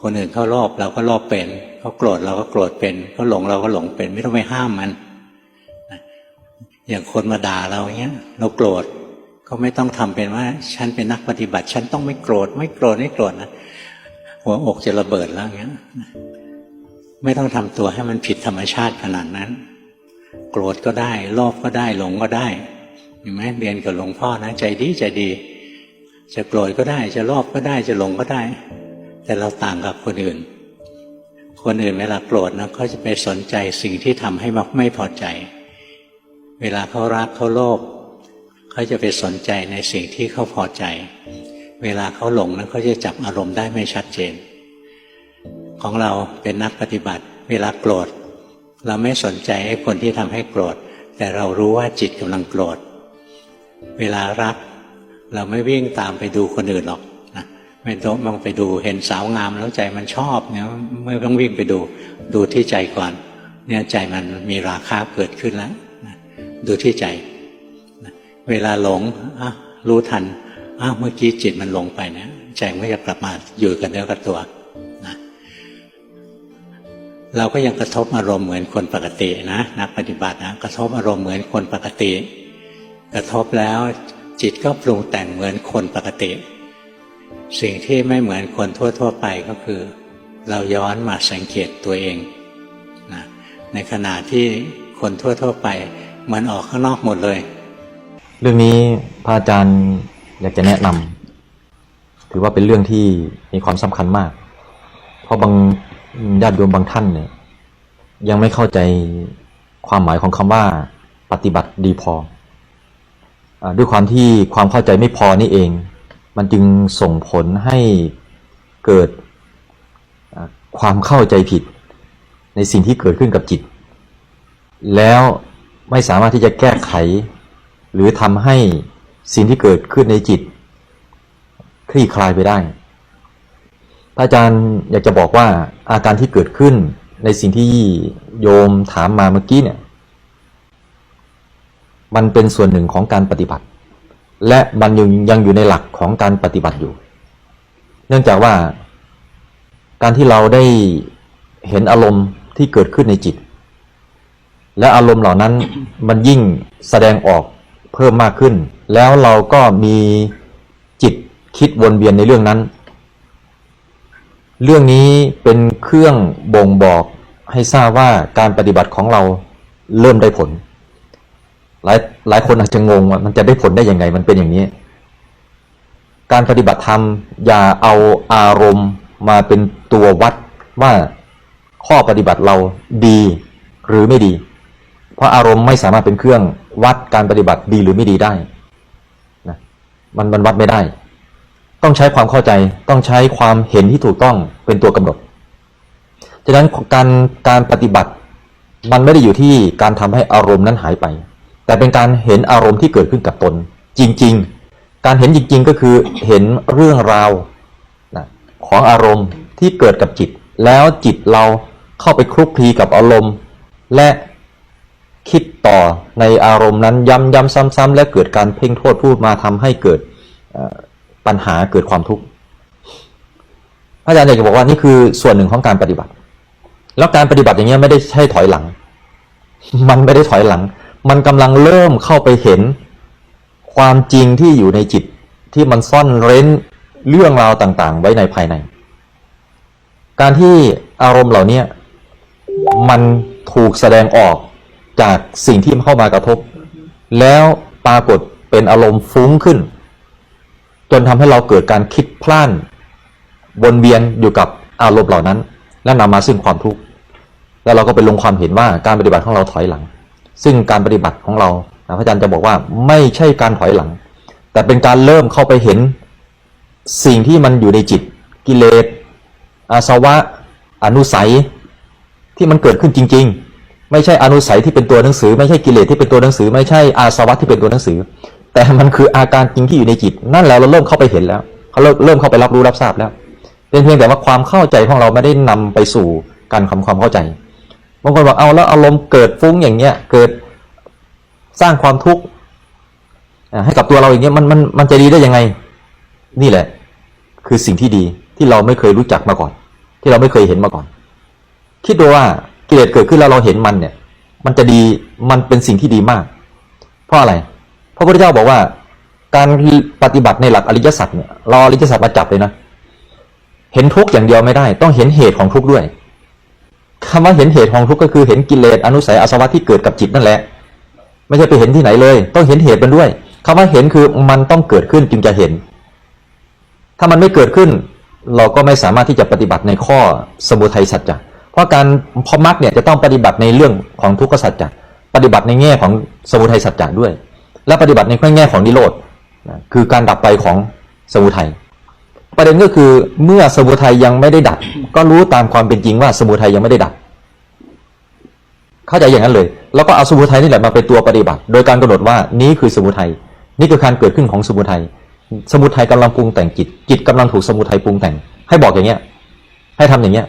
คนอื่นเขาโลภเราก็โลภเป็นเขาโกรธเราก็โกรธเป็นเขาหลงเราก็หลงเป็น ไม่ต้องไปห้ามมันอย่างคนมาด่าเราอย่างเงี้ย เราโกรธก็ไม่ต้องทำเป็นว่า ฉันเป็นนักปฏิบัติ ฉันต้องไม่โกรธ ไม่โกรธไม่โกรธนะหัวอกจะระเบิดแล้วอย่างเงี้ยไม่ต้องทำตัวให้มันผิดธรรมชาติขนาดนั้น โกรธก็ได้โลภก็ได้หลงก็ได้เห็นไหมเรียนกับหลวงพ่อนะ ใจดีใจดี จะโกรธก็ได้ จะโลภก็ได้จะหลงก็ได้ แต่เราต่างกับคนอื่น คนอื่นเวลาโกรธนะเขาจะไปสนใจสิ่งที่ทำให้มักไม่พอใจ เวลาเขารักเขาโลภเขาจะไปสนใจในสิ่งที่เขาพอใจ เวลาเขาหลงนะเขาจะจับอารมณ์ได้ไม่ชัดเจน ของเราเป็นนักปฏิบัติ เวลาโกรธ เราไม่สนใจไอ้คนที่ทำให้โกรธ แต่เรารู้ว่าจิตกำลังโกรธ เวลารักเราไม่วิ่งตามไปดูคนอื่นหรอก ไม่ต้องมองไปดูเห็นสาวงามแล้วใจมันชอบเนี่ยไม่ต้องวิ่งไปดูดูที่ใจก่อน เนี่ยใจมันมีราคาเกิดขึ้นแล้วดูที่ใจ เวลาหลงอะรู้ทันอ้าวเมื่อกี้จิตมันหลงไปเนี่ยใจมันก็จะกลับมาอยู่กับเนื้อกับตัวนะเราก็ยังกระทบอารมณ์เหมือนคนปกตินะนักปฏิบัตินะกระทบอารมณ์เหมือนคนปกติ กระทบแล้วจิตก็ปรุงแต่งเหมือนคนปกติ สิ่งที่ไม่เหมือนคนทั่ว ๆ ไปก็คือ เราย้อนมาสังเกตตัวเองนะในขณะที่คนทั่ว ๆ ไปมันออกข้างนอกหมดเลย เรื่องนี้พระอาจารย์อยากจะแนะนำถือว่าเป็นเรื่องที่มีความสำคัญมาก เพราะบางญาติโยมบางท่านเนี่ยยังไม่เข้าใจความหมายของคำว่าปฏิบัติดีพออด้วยความที่ความเข้าใจไม่พอนี่เอง มันจึงส่งผลให้เกิดความเข้าใจผิดในสิ่งที่เกิดขึ้นกับจิต แล้วไม่สามารถที่จะแก้ไข หรือทำให้สิ่งที่เกิดขึ้นในจิต คลี่คลายไปได้ พระอาจารย์อยากจะบอกว่าอาการที่เกิดขึ้นในสิ่งที่โยมถามมาเมื่อกี้เนี่ย มันเป็นส่วนหนึ่งของการปฏิบัติ และมันยังยังอยู่ในหลักของการปฏิบัติอยู่ เนื่องจากว่า การที่เราได้เห็นอารมณ์ที่เกิดขึ้นในจิต และอารมณ์เหล่านั้นมันยิ่งแสดงออกเพิ่มมากขึ้น แล้วเราก็มีจิตคิดวนเวียนในเรื่องนั้น เรื่องนี้เป็นเครื่องบ่งบอกให้ทราบว่าการปฏิบัติของเราเริ่มได้ผล หลายหลายคนอาจจะงงว่ามันจะได้ผลได้ยังไงมันเป็นอย่างนี้ การปฏิบัติธรรมอย่าเอาอารมณ์มาเป็นตัววัดว่าข้อปฏิบัติเราดีหรือไม่ดี เพราะอารมณ์ไม่สามารถเป็นเครื่องวัดการปฏิบัติดีหรือไม่ดีได้นะมันมันวัดไม่ได้ ต้องใช้ความเข้าใจต้องใช้ความเห็นที่ถูกต้องเป็นตัวกำหนดฉะนั้นการการปฏิบัติมันไม่ได้อยู่ที่การทำให้อารมณ์นั้นหายไป แต่เป็นการเห็นอารมณ์ที่เกิดขึ้นกับตน จริง ๆ การเห็นจริง ๆ ก็คือเห็นเรื่องราวนะของอารมณ์ที่เกิดกับจิต แล้วจิตเราเข้าไปคลุกคลีกับอารมณ์ และคิดต่อในอารมณ์นั้นย้ำย้ำซ้ำๆและเกิดการเพ่งโทษพูดมาทำให้เกิดปัญหาเกิดความทุกข์พระอาจารย์อยากจะบอกว่านี่คือส่วนหนึ่งของการปฏิบัติ แล้วการปฏิบัติอย่างเงี้ยไม่ได้ใช่ถอยหลัง มันไม่ได้ถอยหลัง มันกำลังเริ่มเข้าไปเห็นความจริงที่อยู่ในจิตที่มันซ่อนเร้นเรื่องราวต่างๆ ไว้ในภายใน การที่อารมณ์เหล่านี้มันถูกแสดงออกจากสิ่งที่เข้ามากระทบ แล้วปรากฏเป็นอารมณ์ฟุ้งขึ้น จนทำให้เราเกิดการคิดพล่านวนเวียนอยู่กับอารมณ์เหล่านั้น และนำมาซึ่งความทุกข์แล้วเราก็ไปลงความเห็นว่าการปฏิบัติของเราถอยหลัง ซึ่งการปฏิบัติของเราพระอาจารย์จะบอกว่าไม่ใช่การถอยหลัง แต่เป็นการเริ่มเข้าไปเห็นสิ่งที่มันอยู่ในจิต กิเลสอาสวะ อนุสัยที่มันเกิดขึ้นจริง ๆ ไม่ใช่อนุสัยที่เป็นตัวหนังสือ ไม่ใช่กิเลสที่เป็นตัวหนังสือ ไม่ใช่อาสวะที่เป็นตัวหนังสือ แต่มันคืออาการจริงที่อยู่ในจิต นั่นแล้วเราเริ่มเข้าไปเห็นแล้วเขาเริ่มเริ่มเข้าไปรับรู้รับทราบแล้วเป็นเพียงแต่ว่าความเข้าใจของเราไม่ได้นำไปสู่การทำความเข้าใจ บางคนบอกเอาแล้วอารมณ์เกิดฟุ้งอย่างเงี้ยเกิดสร้างความทุกข์ให้กับตัวเราอย่างเงี้ยมันมันมันจะดีได้ยังไง นี่แหละ คือสิ่งที่ดีที่เราไม่เคยรู้จักมาก่อน ที่เราไม่เคยเห็นมาก่อน คิดดูว่ากิเลสเกิดขึ้นแล้วเราเห็นมันเนี่ย มันจะดีมันเป็นสิ่งที่ดีมาก เพราะอะไรเพราะพระพุทธเจ้าบอกว่า การปฏิบัติในหลักอริยสัจเนี่ยเราอริยสัจมาจับเลยนะเห็นทุกข์อย่างเดียวไม่ได้ ต้องเห็นเหตุของทุกข์ด้วย คำว่าเห็นเหตุของทุกข์ก็คือเห็นกิเลสอนุสัยอาสวะที่เกิดกับจิตนั่นแหละ ไม่ใช่ไปเห็นที่ไหนเลย ต้องเห็นเหตุมันด้วยคำว่าเห็นคือมันต้องเกิดขึ้นจึงจะเห็น ถ้ามันไม่เกิดขึ้น เราก็ไม่สามารถที่จะปฏิบัติในข้อสมุทัยสัจจะเพราะการพอมรรคเนี่ยจะต้องปฏิบัติในเรื่องของทุกขสัจจะปฏิบัติในแง่ของสมุทัยสัจจะด้วย และปฏิบัติในแง่ของนิโรธคือการดับไปของสมุทัย ประเด็นก็คือเมื่อสมุทัยยังไม่ได้ดับ ก็รู้ตามความเป็นจริงว่าสมุทัยยังไม่ได้ดับ เข้าใจอย่างนั้นเลย แล้วก็เอาสมุทัยนี่แหละมาเป็นตัวปฏิบัติ โดยการกำหนดว่านี้คือสมุทัยนี่คือการเกิดขึ้นของสมุทัยสมุทัยกำลังปรุงแต่งจิตจิตกำลังถูกสมุทัยปรุงแต่ง ให้บอกอย่างเงี้ย ให้ทำอย่างเงี้ย